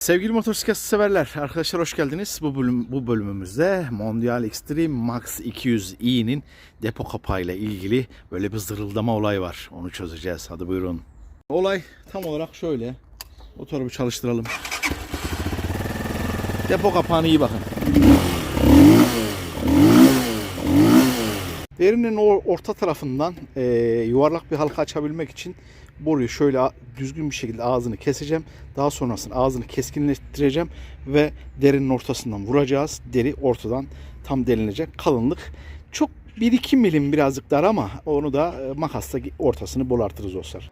Sevgili motosiklet severler, arkadaşlar hoş geldiniz. Bu bölüm bu bölümümüzde Mondial Extreme Max 200i'nin depo kapağıyla ilgili böyle bir zırıldama olayı var. Onu çözeceğiz. Hadi buyurun. Olay tam olarak şöyle. Motoru bir çalıştıralım. Depo kapağını iyi bakın. Derinin orta tarafından eee, yuvarlak bir halka açabilmek için boruyu şöyle düzgün bir şekilde ağzını keseceğim. Daha sonrasında ağzını keskinleştireceğim ve derinin ortasından vuracağız. Deri ortadan tam delinecek. Kalınlık çok 1-2 milim birazcık dar ama onu da e, makasla ortasını bolartırız dostlar.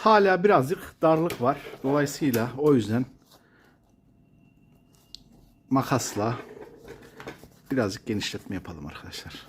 Hala birazcık darlık var. Dolayısıyla o yüzden makasla birazcık genişletme yapalım arkadaşlar.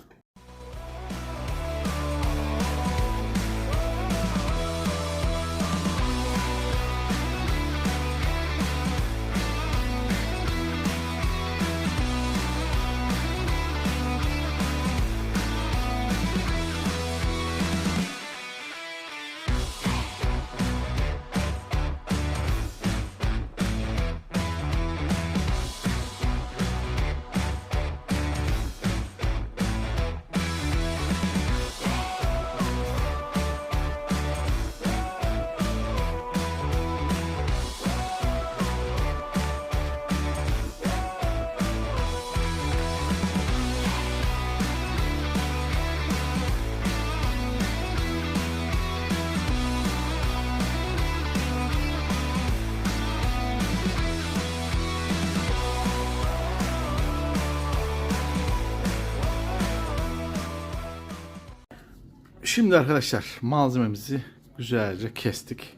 Şimdi arkadaşlar malzememizi güzelce kestik.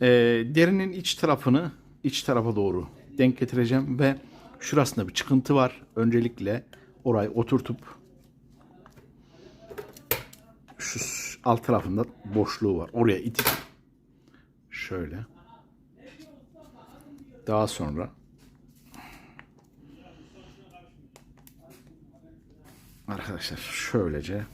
Ee, derinin iç tarafını iç tarafa doğru denk getireceğim ve şurasında bir çıkıntı var. Öncelikle orayı oturtup şu alt tarafında boşluğu var. Oraya itip şöyle daha sonra arkadaşlar şöylece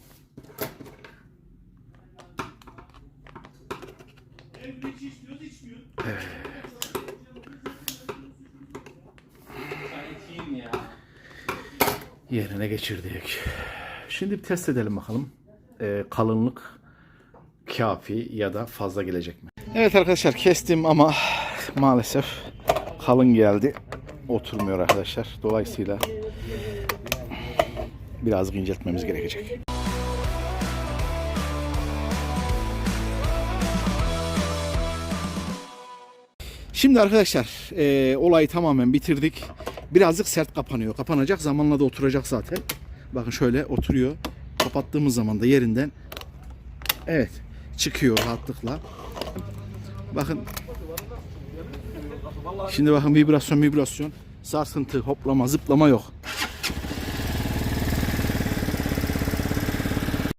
yerine geçirdik. Şimdi bir test edelim bakalım. Ee, kalınlık kafi ya da fazla gelecek mi? Evet arkadaşlar kestim ama maalesef kalın geldi. Oturmuyor arkadaşlar. Dolayısıyla biraz inceltmemiz gerekecek. Şimdi arkadaşlar e, olayı tamamen bitirdik. Birazcık sert kapanıyor. Kapanacak zamanla da oturacak zaten. Bakın şöyle oturuyor. Kapattığımız zaman da yerinden evet çıkıyor rahatlıkla. Bakın Şimdi bakın vibrasyon vibrasyon sarsıntı hoplama zıplama yok.